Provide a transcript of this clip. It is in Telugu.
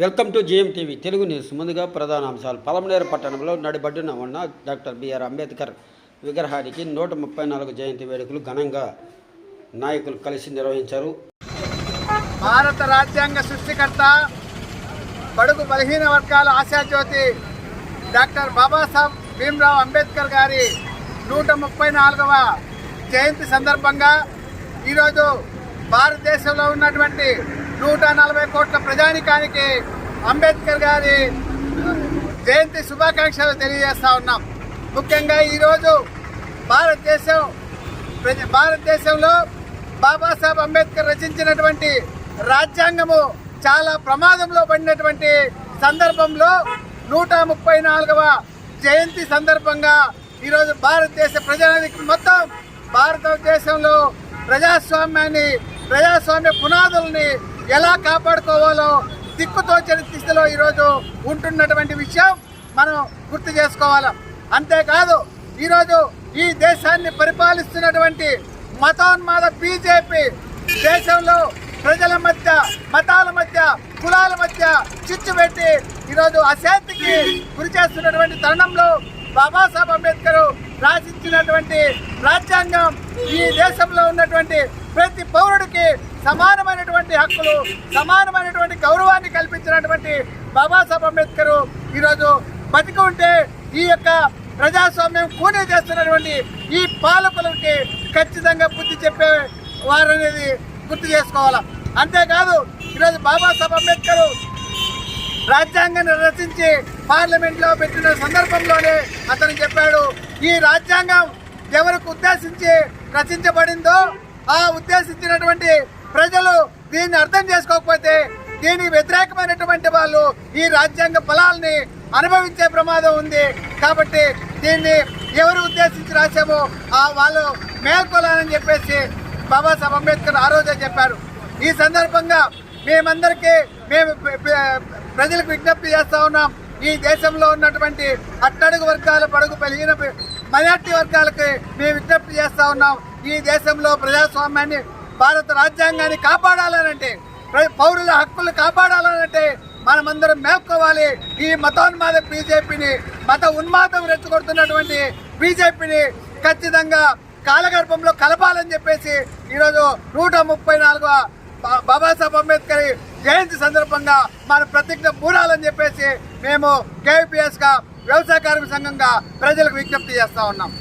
Welcome to JM TV Telugu news. ముందుగా ప్రధాన అంశాలు. పలమనేరు పట్టణంలో నడిబడ్డున ఉన్న డాక్టర్ బిఆర్ అంబేద్కర్ విగ్రహానికి నూట ముప్పై నాలుగు జయంతి వేడుకలు ఘనంగా నాయకులు కలిసి నిర్వహించారు. భారత రాజ్యాంగ సృష్టికర్త బడుగు బలహీన వర్గాల ఆశాజ్యోతి డాక్టర్ బాబాసాహెబ్ భీమ్రావ్ అంబేద్కర్ గారి నూట ముప్పై నాలుగవ జయంతి సందర్భంగా ఈరోజు భారతదేశంలో ఉన్నటువంటి నూట నలభై కోట్ల ప్రజానికానికి అంబేద్కర్ గారి జయంతి శుభాకాంక్షలు తెలియజేస్తా ఉన్నాం. ముఖ్యంగా ఈరోజు భారతదేశం ప్రజ- భారతదేశంలో బాబాసాహెబ్ అంబేద్కర్ రచించినటువంటి రాజ్యాంగము చాలా ప్రమాదంలో పడినటువంటి సందర్భంలో నూట ముప్పై నాలుగవ జయంతి సందర్భంగా ఈరోజు భారతదేశ ప్రజానికి మొత్తం భారతదేశంలో ప్రజాస్వామ్యాన్ని ప్రజాస్వామ్య పునాదుల్ని ఎలా కాపాడుకోవాలో దిక్కుతోచని స్థితిలో ఈరోజు ఉంటున్నటువంటి విషయం మనం గుర్తు చేసుకోవాలి. అంతేకాదు ఈరోజు ఈ దేశాన్ని పరిపాలిస్తున్నటువంటి మతోన్మాద బీజేపీ దేశంలో ప్రజల మధ్య మతాల మధ్య కులాల మధ్య చిచ్చు పెట్టి ఈరోజు అశాంతికి గురి చేస్తున్నటువంటి తరుణంలో బాబాసాహెబ్ అంబేద్కర్ రాసించినటువంటి రాజ్యాంగం ఈ దేశంలో ఉన్నటువంటి ప్రతి పౌరుడికి సమానమైనటువంటి హక్కులు సమానమైనటువంటి గౌరవాన్ని కల్పించినటువంటి బాబాసాహెబ్ అంబేద్కర్ ఈరోజు బతికి ఉంటే ఈ యొక్క ప్రజాస్వామ్యం కూనే చేస్తున్నటువంటి ఈ పాలకులకి ఖచ్చితంగా బుద్ధి చెప్పే వారనేది గుర్తు చేసుకోవాలి? అంతేకాదు ఈరోజు బాబాసాహెబ్ అంబేద్కర్ రాజ్యాంగాన్ని రచించి పార్లమెంట్లో పెట్టిన సందర్భంలోనే అతను చెప్పాడు ఈ రాజ్యాంగం ఎవరికి ఉద్దేశించి రచించబడిందో ఆ ఉద్దేశించినటువంటి ప్రజలు దీన్ని అర్థం చేసుకోకపోతే దీనికి వ్యతిరేకమైనటువంటి వాళ్ళు ఈ రాజ్యాంగ ఫలాల్ని అనుభవించే ప్రమాదం ఉంది. కాబట్టి దీన్ని ఎవరు ఉద్దేశించి రాశామో ఆ వాళ్ళు మేల్కొలాలని చెప్పేసి బాబాసాహెబ్ అంబేద్కర్ ఆ రోజే చెప్పారు. ఈ సందర్భంగా మేమందరికీ మేము ప్రజలకు విజ్ఞప్తి చేస్తా ఉన్నాం ఈ దేశంలో ఉన్నటువంటి అట్టడుగు వర్గాల పడుగు పెరిగిన మైనార్టీ వర్గాలకి మేము విజ్ఞప్తి చేస్తా ఉన్నాం. ఈ దేశంలో ప్రజాస్వామ్యాన్ని భారత రాజ్యాంగాన్ని కాపాడాలనంటే ప్ర- పౌరుల హక్కులు కాపాడాలనంటే మనమందరం మేల్కోవాలి. ఈ మతోన్మాద బీజేపీని మత ఉన్మాదం రెచ్చగొడుతున్నటువంటి బీజేపీని ఖచ్చితంగా కాలగర్భంలో కలపాలని చెప్పేసి ఈరోజు నూట ముప్పై నాలుగవ బాబాసాహెబ్ అంబేద్కర్ జయంతి సందర్భంగా మన ప్రతిజ్ఞ పూరాలని చెప్పేసి మేము కేవీపీఎస్గా వ్యవసాయ కార్మిక సంఘంగా ప్రజలకు విజ్ఞప్తి చేస్తా ఉన్నాం.